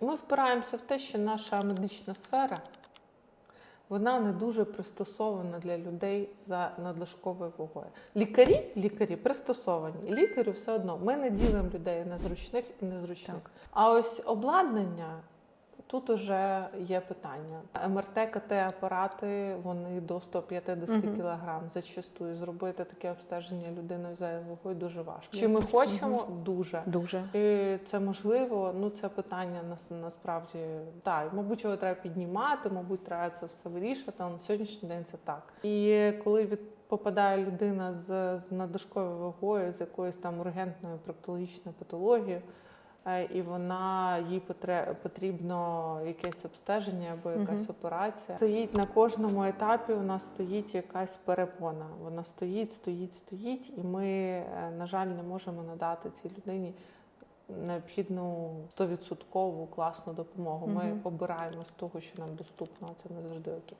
Ми впираємося в те, що наша медична сфера вона не дуже пристосована для людей за надлишковою вагою. Лікарі, лікарі пристосовані. Лікарю все одно. Ми не ділимо людей на зручних і незручних. Так. А ось обладнання. Тут уже є питання. МРТ, КТ апарати вони до 150 Мгм. кг зачастую зробити таке обстеження людиною за вагою дуже важко. Чи ми хочемо? Дуже. Дуже. Чи це можливо? Ну це питання нас насправді так. Мабуть, його треба піднімати, мабуть, треба це все вирішувати. але На сьогоднішній день це так. І коли від попадає людина з, з надлишковою вагою, з якоюсь там ургентною проктологічною патологією. Е, І вона їй потрібно якесь обстеження або якась Мгм. операція. Стоїть на кожному етапі. У нас стоїть якась перепона. Вона стоїть, стоїть, стоїть, і ми, е, на жаль, не можемо надати цій людині необхідну 100% класну допомогу. Ми обираємо з того, що нам доступно. Це не завжди окей.